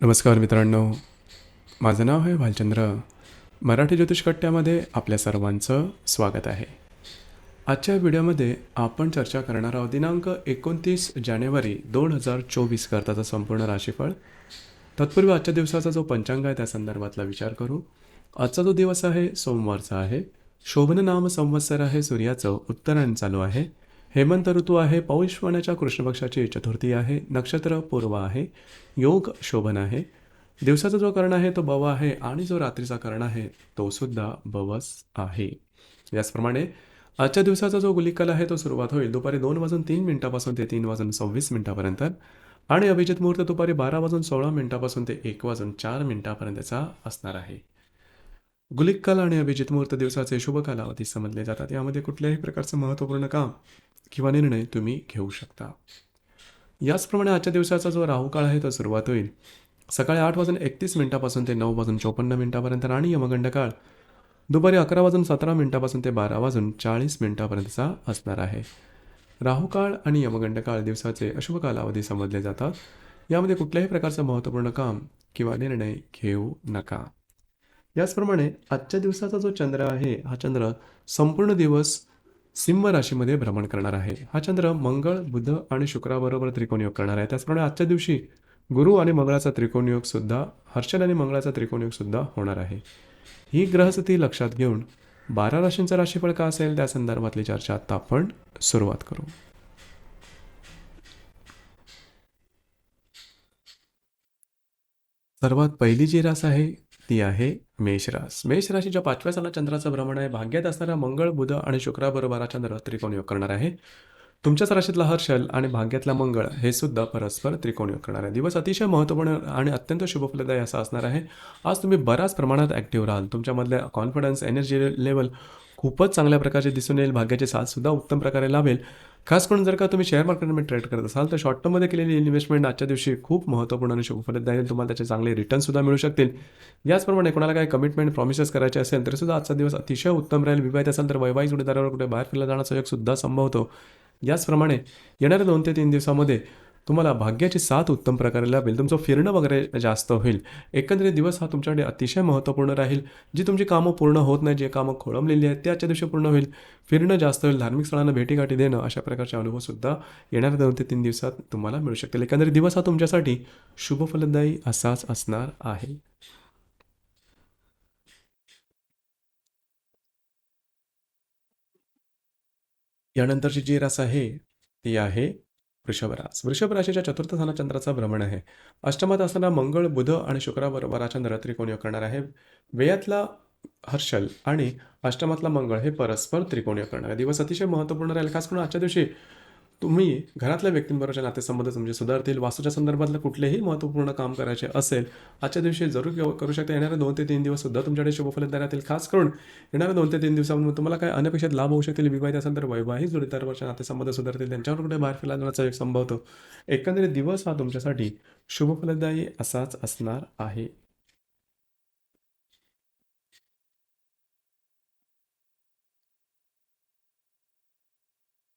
नमस्कार मित्रांनो. माझं नाव आहे भालचंद्र. मराठी ज्योतिष कट्ट्यामध्ये आपल्या सर्वांचं स्वागत आहे. आजच्या व्हिडिओमध्ये आपण चर्चा करणार आहोत दिनांक एकोणतीस जानेवारी दोन हजार चोवीस करताचा संपूर्ण राशीफळ. तत्पूर्वी आजच्या दिवसाचा जो पंचांग आहे त्या संदर्भातला विचार करू. आजचा जो दिवस आहे सोमवारचा आहे. शोभन नाम संवत्सर आहे सूर्याचं उत्तरायण चालू आहे. हेमंत ऋतू आहे पौष महिन्याच्या चतुर्थी आहे नक्षत्र पूर्व आहे योग शोभन आहे. दिवसाचा जो कर्ण आहे तो बव आहे आणि जो रात्रीचा कर्ण आहे तो सुद्धा बवस आहे. याचप्रमाणे आजच्या दिवसाचा जो गुलिकल आहे तो सुरुवात होईल दुपारी दोन वाजून तीन मिनिटापासून ते तीन वाजून सव्वीस मिनिटापर्यंत आणि अभिजित मुहूर्त दुपारी बारा वाजून सोळा मिनिटापासून ते एक वाजून चार मिनिटापर्यंतचा असणार आहे. गुलिकल आणि अभिजित मुहूर्त दिवसाचे शुभ कालावधी समजले जातात. यामध्ये कुठल्याही प्रकारचं महत्त्वपूर्ण काम किंवा निर्णय तुम्ही घेऊ शकता. याचप्रमाणे आजच्या दिवसाचा जो राहुकाळ आहे तो सुरुवात होईल. सकाळी आठ वाजून एकतीस मिनिटापासून ते नऊ वाजून चोपन्न मिनिटापर्यंत आणि यमगंड काळ. दुपारी अकरा वाजून सतरा मिनिटापासून ते बारा वाजून चाळीस मिनिटापर्यंतचा असणार आहे. राहुकाळ आणि यमगंड काळ दिवसाचे अशुभ कालावधी समजले जातात. यामध्ये कुठल्याही प्रकारचं महत्त्वपूर्ण काम किंवा निर्णय घेऊ नका. याचप्रमाणे आजच्या दिवसाचा जो चंद्र आहे हा चंद्र संपूर्ण दिवस सिंह राशीमध्ये भ्रमण करणार आहे. हा चंद्र मंगळ बुध आणि शुक्राबरोबर त्रिकोणयोग करणार आहे. त्याचप्रमाणे आजच्या दिवशी गुरु आणि मंगळाचा त्रिकोणयोग सुद्धा हर्षल आणि मंगळाचा त्रिकोणयोग सुद्धा होणार आहे. ही ग्रहस्थिती लक्षात घेऊन बारा राशींचा राशीफळ का असेल त्या संदर्भातली चर्चा आता आपण सुरुवात करू. सर्वात पहिली जी रास आहे ती आहे मेषरास. मेष राशीच्या पाचव्या साला चंद्राचं भ्रमण आहे भाग्यात असणारा मंगळ बुध आणि शुक्राबरोबर हा चंद्र त्रिकोणयोग करणार आहे. तुमच्याच राशीतला हर्षल आणि भाग्यातला मंगळ हे सुद्धा परस्पर त्रिकोणयोग करणार आहे. दिवस अतिशय महत्त्वपूर्ण आणि अत्यंत शुभफलदायी असा असणार आहे. आज तुम्ही बऱ्याच प्रमाणात ॲक्टिव्ह राहाल. तुमच्यामधल्या कॉन्फिडन्स एनर्जी लेवल खूपच चांगल्या प्रकारचे दिसून येईल भाग्याचे साथसुद्धा उत्तम प्रकारे लाभेल. खास करून जर का तुम्ही शेअर मार्केटमध्ये ट्रेड करत असाल तर शॉर्ट टर्ममध्ये केलेली इन्व्हेस्टमेंट आजच्या दिवशी खूप महत्त्वपूर्ण आणि शुभफलदायी आहे तुम्हाला त्याचे चांगले रिटर्नसुद्धा मिळू शकतील. याचप्रमाणे कोणाला काही कमिटमेंट प्रॉमिसेस करायचे असेल तर सुद्धा आजचा दिवस अतिशय उत्तम राहील. विवाहित असेल तर वैवाहिक जोडीदारावर कुठे बाहेर फिरला जाण्याचा योगसुद्धा संभवतो संभव होतो. याचप्रमाणे येणाऱ्या दोन ते तीन दिवसामध्ये तुम्हाला भाग्याची साथ उत्तम प्रकारे लाभेल. तुमचं फिरणं वगैरे जास्त होईल. एकंदरीत दिवस हा तुमच्याकडे अतिशय महत्त्वपूर्ण राहील. जी तुमची कामं पूर्ण होत नाही जे कामं खोळंबलेली आहेत ते आजच्या दिवशी पूर्ण होईल. फिरणं जास्त होईल. धार्मिक स्थळांना भेटीगाठी देणं अशा प्रकारचे अनुभवसुद्धा येणाऱ्या दोन ते तीन दिवसात तुम्हाला मिळू शकतील. एकंदरीत दिवस हा तुमच्यासाठी शुभफलदायी असाच असणार आहे. यानंतरची जी रास आहे ती आहे वृषभराज. वृषभ राशीच्या चतुर्थ स्थानात चंद्राचा भ्रमण आहे. अष्टमात असताना मंगळ बुध आणि शुक्राबरोबर हा चंद्र त्रिकोणीय करणार आहे? वेयातला हर्षल आणि अष्टमातला मंगळ हे परस्पर त्रिकोणीय करणार आहे. दिवस अतिशय महत्त्वपूर्ण राहील. खास करून आजच्या दिवशी तुम्ही घरातल्या व्यक्तींबरोबरच्या नातेसंबंध तुमचे म्हणजे सुधारतील वास्तूच्या संदर्भातलं कुठलेही महत्त्वपूर्ण काम करायचे असेल आजच्या दिवशी जरूर करू शकता. येणाऱ्या दोन ते तीन दिवस सुद्धा तुमच्याकडे शुभफलदार राहतील. खास करून येणाऱ्या दोन ते तीन दिवसांमध्ये तुम्हाला काय अनपेक्षित लाभ होऊ शकतील? विवाहित असेल तर वैवाहिक जोडीदारवरच्या नातेसंबंध सुधारतील. त्यांच्यावर कुठे बाहेर फिरला जाण्याचा एक संभवतो एकंदरीत दिवस हा तुमच्यासाठी शुभफलदायी असाच असणार आहे.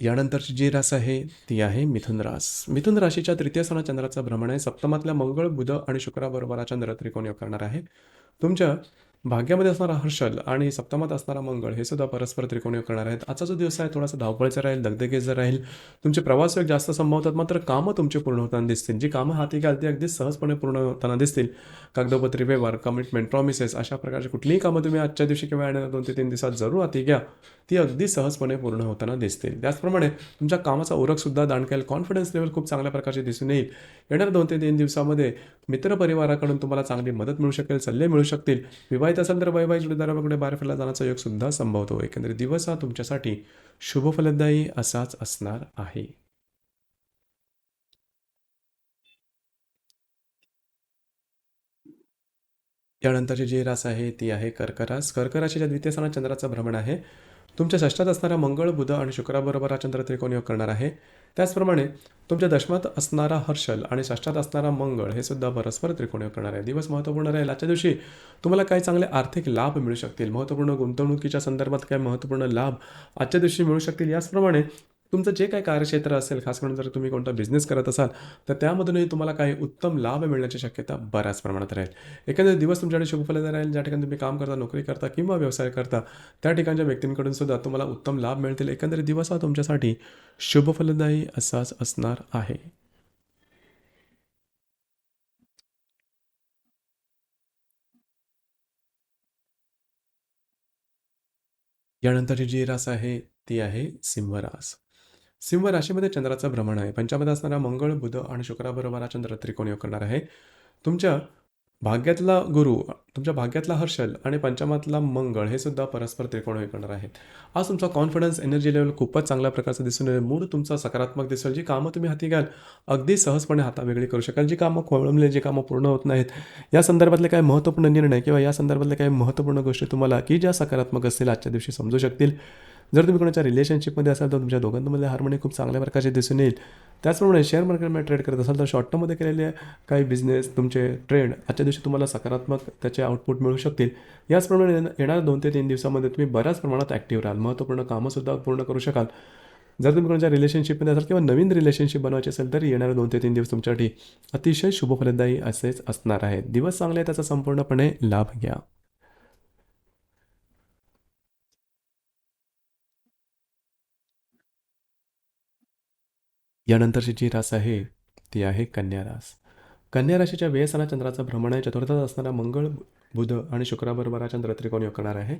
यानंतरची जी रास आहे ती आहे मिथुन रास. मिथुन राशीच्या तृतीय स्थानात चंद्राचा भ्रमण आहे. सप्तमातल्या मंगळ बुध आणि शुक्राबरोबर हा चंद्र योग करणार आहे. तुमच्या भाग्यामध्ये असणारा हर्षल आणि सप्तमात असणारा मंगळ हे सुद्धा परस्पर त्रिकोणी करणार आहेत. आजचा जो दिवस आहे थोडासा धावपळचा राहील दगदगेचा राहील. तुमचे प्रवास वेग जास्त संभवतात मात्र कामं तुमची पूर्ण होताना दिसतील. जी कामं हाती घाल ती अगदी सहजपणे पूर्ण होताना दिसतील. कागदोपत्री व्यवहार कमिटमेंट प्रॉमिसेस अशा प्रकारची कुठलीही कामं तुम्ही आजच्या दिवशी किंवा येणाऱ्या दोन ते तीन दिवसात जरूर हाती घ्या. ती अगदी सहजपणे पूर्ण होताना दिसतील. त्याचप्रमाणे तुमच्या कामाचा ओरखसुद्धा दाणकेल कॉन्फिडन्स लेवल खूप चांगल्या प्रकारचे दिसून येईल. येणाऱ्या दोन ते तीन दिवसामध्ये मित्रपरिवाराकडून तुम्हाला चांगली मदत मिळू शकेल सल्ले मिळू शकतील. विवाहित असेल तर वैवाहिक जोडीदाराकडे बाहेर फिरला जाण्याचा योग सुद्धा संभवतो. एकंदरीत दिवस हा तुमच्यासाठी शुभफलदायी असाच असणार आहे. त्यानंतरची जी रास आहे ती आहे कर्करास. कर्कराशीच्या द्वितीय स्थानात चंद्राचं भ्रमण आहे. तुमच्या षष्ठात असणारा मंगळ बुध आणि शुक्राबरोबर हा चंद्र त्रिकोणयोग करणार आहे. त्याचप्रमाणे तुमच्या दशमात असणारा हर्षल आणि षष्ठात असणारा मंगळ हे सुद्धा परस्पर त्रिकोणयोग करणार आहे. दिवस महत्त्वपूर्ण राहील. आजच्या दिवशी तुम्हाला काही चांगले आर्थिक लाभ मिळू शकतील. महत्त्वपूर्ण गुंतवणुकीच्या संदर्भात काही महत्त्वपूर्ण लाभ आजच्या दिवशी मिळू शकतील. याचप्रमाणे तुमचं जे काही कार्यक्षेत्र असेल खास करून जर तुम्ही कोणता बिझनेस करत असाल तर त्यामधूनही तुम्हाला काही उत्तम लाभ मिळण्याची शक्यता बऱ्याच प्रमाणात राहील. एखादा दिवस तुमच्याकडे शुभफलदायी राहील ज्या ठिकाणी तुम्ही काम करता नोकरी करता किंवा व्यवसाय करता त्या ठिकाणच्या व्यक्तींकडून सुद्धा तुम्हाला उत्तम लाभ मिळतील. एकंदरीत दिवस हा तुमच्यासाठी शुभफलदायी असाच असणार आहे. यानंतरची जी रास आहे ती आहे सिंह रास. सिंह राशीमध्ये चंद्राचं भ्रमण आहे. पंचामध्ये असणारा मंगळ बुध आणि शुक्राबरोबर हा चंद्र त्रिकोण योग करणार आहे. तुमच्या भाग्यातला गुरु तुमच्या भाग्यातला हर्षल आणि पंचमातला मंगळ हे सुद्धा परस्पर त्रिकोण योग करणार आहेत. आज तुमचा कॉन्फिडन्स एनर्जी लेवल खूपच चांगल्या प्रकारचं दिसून येईल. मूड तुमचा सकारात्मक दिसेल. जी कामं तुम्ही हाती घ्याल अगदी सहजपणे हातावेगळी करू शकाल. जी कामं खोळंबली जी कामं पूर्ण होत नाहीत या संदर्भातले काही महत्त्वपूर्ण निर्णय किंवा या संदर्भातले काही महत्त्वपूर्ण गोष्टी तुम्हाला की ज्या सकारात्मक असतील आजच्या दिवशी समजू शकतील. जर तुम्ही कोणाच्या रिलेशनशिपमध्ये असाल तर तुमच्या दोघांमधले हार्मोनी खूप चांगल्या प्रकारचे दिसून येईल. त्याचप्रमाणे शेअर मार्केटमध्ये ट्रेड करत असाल तर शॉर्ट टर्ममध्ये केलेले काही बिझनेस तुमचे ट्रेड आजच्या दिवशी तुम्हाला सकारात्मक त्याचे आउटपुट मिळू शकतील. याचप्रमाणे येणाऱ्या दोन ते तीन दिवसामध्ये तुम्ही बऱ्याच प्रमाणात ॲक्टिव्ह राहाल. महत्त्वपूर्ण कामंसुद्धा पूर्ण करू शकाल. जर तुम्ही कोणाच्या रिलेशनशिपमध्ये असाल किंवा नवीन रिलेशनशिप बनवायची असेल तर येणारे दोन ते तीन दिवस तुमच्यासाठी अतिशय शुभफलदायी असेच असणार आहे दिवस चांगले आहे त्याचा संपूर्णपणे लाभ घ्या. यानंतरची जी रास आहे ती आहे कन्या रास कन्या राशीच्या व्ययसना चंद्राचं भ्रमण आहे. चतुर्थात असणारा मंगळ बुध आणि शुक्राबरोबर चंद्र त्रिकोण योग करणार आहे.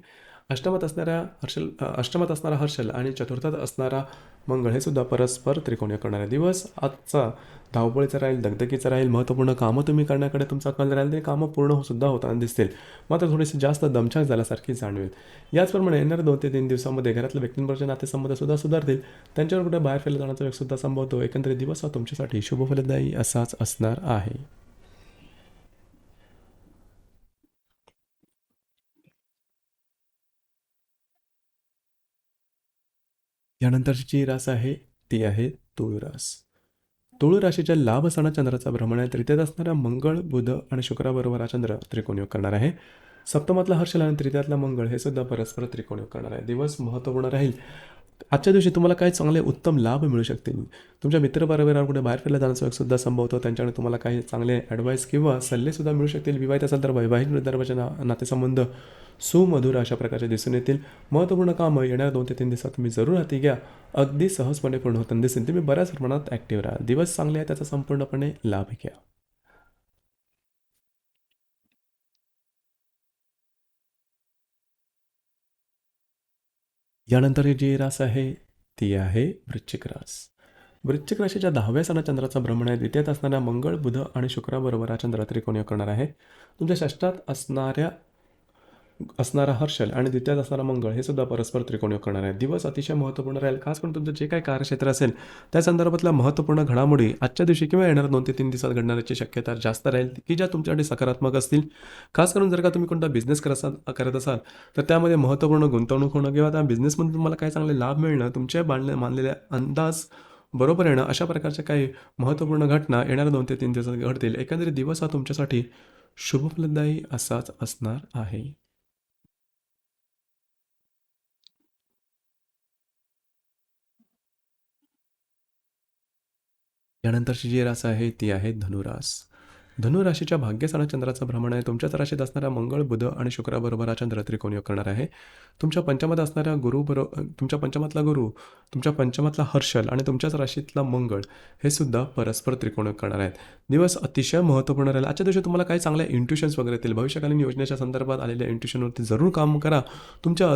अष्टमात असणाऱ्या हर्षल अष्टमात असणारा हर्षल आणि चतुर्थात असणारा मंगळ हे सुद्धा परस्पर त्रिकोण योग करणार आहे दिवस. आजचा धावपळीचा राहील दगदगीचा राहील महत्त्वपूर्ण कामं तुम्ही करण्याकडे तुमचा कल राहील ते कामं पूर्ण सुद्धा होताना दिसतील. मात्र थोडीशी जास्त दमछाक झाल्यासारखी जाणवेल. याचप्रमाणे येणाऱ्या दोन ते तीन दिवसामध्ये घरातल्या व्यक्तींबरोबर नातेसंबंध सुद्धा सुधारतील. त्यांच्यावर कुठे बाहेर फिरला जाण्याचा योग सुद्धा संभवतो एकंदरीत दिवस हा तुमच्यासाठी शुभफलदायी असाच असणार आहे. यानंतरची जी रास आहे ती आहे तुळ रास तुळ राशीच्या लाभ असताना चंद्राचा भ्रमण आहे तृतीयात असणारा मंगळ बुध आणि शुक्राबरोबर हा चंद्र त्रिकोण योग करणार आहे. सप्तमातला हर्षल आणि तृतीयातला मंगळ हे सुद्धा परस्पर त्रिकोण योग करणार आहे. दिवस महत्त्वपूर्ण राहील. आजच्या दिवशी तुम्हाला काही चांगले उत्तम लाभ मिळू शकतील. तुमच्या मित्रबरोबर कुठे बाहेर फिरला जाण्याचा सुद्धा संभवतो त्यांच्याकडे तुम्हाला काही चांगले ॲडवाईस किंवा सल्लेसुद्धा मिळू शकतील. विवाहित असाल तर वैवाहिक वृद्धांचे ना नातेसंबंध सुमधुर अशा प्रकारचे दिसून येतील. महत्त्वपूर्ण कामं येणाऱ्या दोन ते तीन दिवसात तुम्ही जरूर हाती घ्या. अगदी सहजपणे पूर्ण होताना दिसेल तुम्ही बऱ्याच प्रमाणात ॲक्टिव्ह राहा. दिवस चांगले आहे त्याचा संपूर्णपणे लाभ घ्या. यानंतर जी रास आहे ती आहे वृश्चिक रास. वृश्चिक राशीच्या दहाव्या सणा चंद्राचा भ्रमण आहे. द्वितीयात असणाऱ्या मंगळ बुध आणि शुक्राबरोबर हा चंद्र त्रिकोणीय करणार आहे. तुमच्या षष्टात असणाऱ्या असणारा हर्षल आणि द्वितीयात असणारा मंगळ हे सुद्धा परस्पर त्रिकोणयोग करणार आहे दिवस अतिशय महत्त्वपूर्ण राहील खास करून तुमचं जे काही कार्यक्षेत्र असेल त्या संदर्भातल्या महत्त्वपूर्ण घडामोडी आजच्या दिवशी किंवा येणाऱ्या दोन ते तीन दिवसात घडण्याची शक्यता जास्त राहील की ज्या तुमच्यासाठी सकारात्मक असतील. खास करून जर का तुम्ही कोणता बिझनेस करत असाल करत असाल तर त्यामध्ये महत्त्वपूर्ण गुंतवणूक होणं किंवा त्या बिझनेसमधून तुम्हाला काही चांगले लाभ मिळणं तुमच्या बांधले मानलेल्या अंदाज बरोबर येणं अशा प्रकारच्या काही महत्त्वपूर्ण घटना येणाऱ्या दोन ते तीन दिवसात घडतील. एकंदरीत दिवस हा तुमच्यासाठी शुभफलदायी असाच असणार आहे. यानंतरची जी रास आहे ती आहे धनुरास. धनुराशीच्या भाग्यस्थाना चंद्राचं भ्रमण आहे. तुमच्याच राशीत असणारा मंगळ बुध आणि शुक्राबरोबर हा चंद्र त्रिकोण योग करणार आहे. तुमच्या पंचमात असणाऱ्या गुरु बरो तुमच्या पंचमातला गुरु तुमच्या पंचमातला हर्षल आणि तुमच्याच राशीतला मंगळ हे सुद्धा परस्पर त्रिकोण योग करणार आहेत. दिवस अतिशय महत्त्वपूर्ण राहील. आजच्या दिवशी तुम्हाला काही चांगल्या इंट्युशन्स वगैरे येतील. भविष्यकालीन योजनेच्या संदर्भात आलेल्या इंट्युशनवरती जरूर काम करा. तुमच्या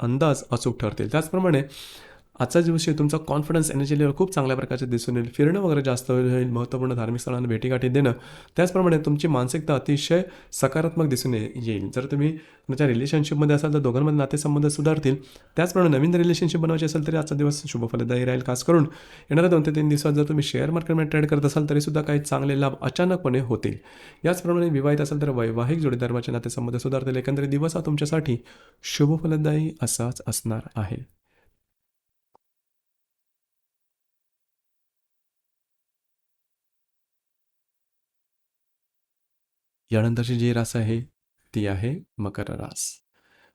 अंदाज अचूक ठरतील. त्याचप्रमाणे आजच्या दिवशी तुमचा कॉन्फिडन्स एनर्जी लेवल खूप चांगल्या प्रकारचे दिसून येईल. फिरणं वगैरे जास्त होईल महत्त्वपूर्ण धार्मिक स्थळांना भेटीगाठी देणं त्याचप्रमाणे तुमची मानसिकता अतिशय सकारात्मक दिसून ये- येईल. जर तुम्ही तुमच्या रिलेशनशिपमध्ये असाल तर दोघांमध्ये नातेसंबंध सुधारतील. त्याचप्रमाणे नवीन रिलेशनशिप बनवायची असेल तरी आजचा दिवस शुभफलदायी राहील. खास करून येणाऱ्या दोन ते तीन दिवसात जर तुम्ही शेअर मार्केटमध्ये ट्रेड करत असाल तरीसुद्धा काही चांगले लाभ अचानकपणे होतील. याचप्रमाणे विवाहित असेल तर वैवाहिक जोडीदाराचे नातेसंबंध सुधारतील. एकंदरीत दिवस हा तुमच्यासाठी शुभफलदायी असाच असणार आहे. यानंतरची जी रास आहे ती आहे मकर रास.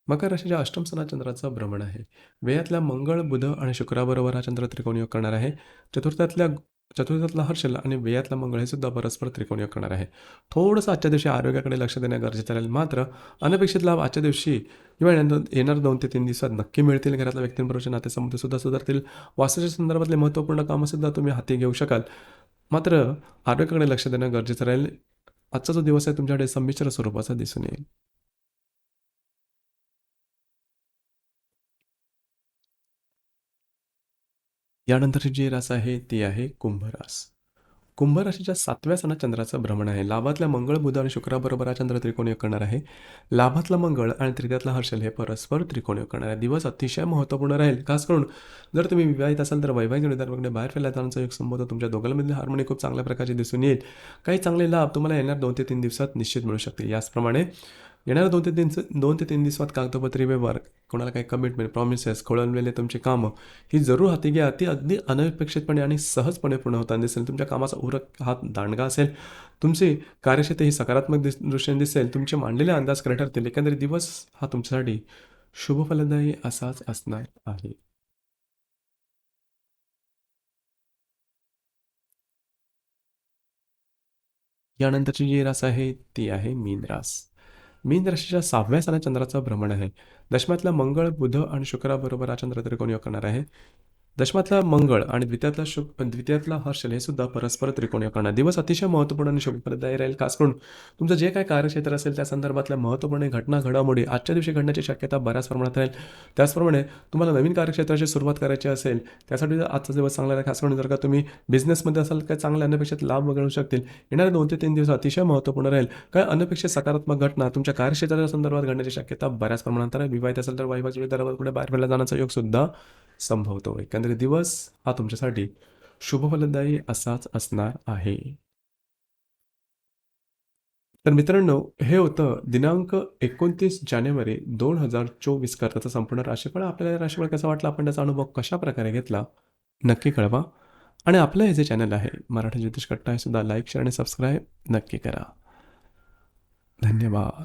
मकर राशीच्या अष्टम सणा चंद्राचं भ्रमण आहे. व्ययातल्या मंगळ बुध आणि शुक्राबरोबर हा चंद्र त्रिकोणयोग करणार आहे. चतुर्थातल्या चतुर्थातला हर्षल आणि व्ययातला मंगळ हे सुद्धा परस्पर त्रिकोणयोग करणार आहे. थोडंसं आजच्या दिवशी आरोग्याकडे लक्ष देणं गरजेचं राहील. मात्र अनपेक्षित लाभ आजच्या दिवशी किंवा येणार येणार दोन ते तीन दिवसात नक्की मिळतील. घरातल्या व्यक्तींबरोबरचे नातेसंबंध सुद्धा सुधारतील. वास्तूच्या संदर्भातले महत्त्वपूर्ण कामंसुद्धा तुम्ही हाती घेऊ शकाल. मात्र आरोग्याकडे लक्ष देणं गरजेचं राहील. आजचा जो दिवस आहे तुमच्याकडे संमिश्र स्वरूपाचा दिसून येईल. यानंतरची जी रास आहे ती आहे कुंभ रास कुंभ राशीच्या सातव्या सणात चंद्राचं भ्रमण आहे. लाभातल्या मंगळ बुध आणि शुक्राबरोबर हा चंद्र त्रिकोण योग करणार आहे. लाभातला मंगळ आणि त्रिकातला हर्षल हे परस्पर त्रिकोण योग करणार आहे. दिवस अतिशय महत्त्वपूर्ण राहील. खास करून जर तुम्ही विवाहित असाल तर वैवाहिक जोडीदाराकडे बाहेर फिरला जाण्याचा योग संबोध तुमच्या दोघांमधील हार्मोनी खूप चांगल्या प्रकारचे दिसून येईल. काही चांगले लाभ तुम्हाला येणार दोन ते तीन दिवसात निश्चित मिळू शकतील. याचप्रमाणे येणाऱ्या दोन ते तीन दोन ते तीन दिवसात कागदपत्री व्यवहार कोणाला काही कमिटमेंट प्रॉमिसेस खोळवलेले तुमचे कामं ही जरूर हाती घ्या. ती अगदी अनपेक्षितपणे आणि सहजपणे पूर्ण होताना दिसेल. तुमच्या कामाचा उरक हात दांडगा असेल. तुमची कार्यक्षेत्र ही सकारात्मक दिस दृष्टीने दिसेल. तुमचे मांडलेले अंदाज खरे ठरतील. एकंदरीत दिवस हा तुमच्यासाठी शुभफलदायी असाच असणार आहे. यानंतरची जी रास आहे ती आहे मीन रास. मीन राशीच्या सहाव्या सणा चंद्राचं भ्रमण आहे. दशमातला मंगळ बुध आणि शुक्राबरोबर हा चंद्र त्रिकोण योग करणार आहे. दशमातला मंगळ आणि द्वितीयातला शुक द्वितीयातला हर्षल हे सुद्धा परस्पर त्रिकोणीय करणार दिवस अतिशय महत्त्वपूर्ण आणि शुभप्रदायी राहील खास करून तुमचं जे काय कार्यक्षेत्र असेल त्या संदर्भातल्या महत्त्वपूर्ण घटना घडामोडी आजच्या दिवशी घडण्याची शक्यता बऱ्याच प्रमाणात राहील. त्याचप्रमाणे तुम्हाला नवीन कार्यक्षेत्राची सुरुवात करायची असेल त्यासाठी जर आजचा दिवस चांगला राहील खास करून जर का तुम्ही बिझनेसमध्ये असाल काय चांगल्या अनपेक्षित लाभ मिळू शकतील. येणारे दोन ते तीन दिवस अतिशय महत्त्वपूर्ण राहील. काय अनपेक्षित सकारात्मक घटना तुमच्या कार्यक्षेत्राच्या संदर्भात घडण्याची शक्यता बऱ्याच प्रमाणात राहील. विवाहित असेल तर वैवाहिक जोडीदारावर कुठे बाहेर फिरला जाण्याचा योग सुद्धा संभवतो. एकंदरीत दिवस हा तुमच्यासाठी शुभफलदायी असाच असणार आहे. तर मित्रांनो हे होतं दिनांक एकोणतीस जानेवारी दोन हजार चोवीस करताचं संपूर्ण राशीफळ. आपल्याला राशीफळ कसा वाटला? आपण त्याचा अनुभव कशा प्रकारे घेतला? नक्की कळवा. आणि आपलं हे जे चॅनल आहे मराठी ज्योतिष कट्टा हे सुद्धा लाईक शेअर आणि सबस्क्राईब नक्की करा. धन्यवाद.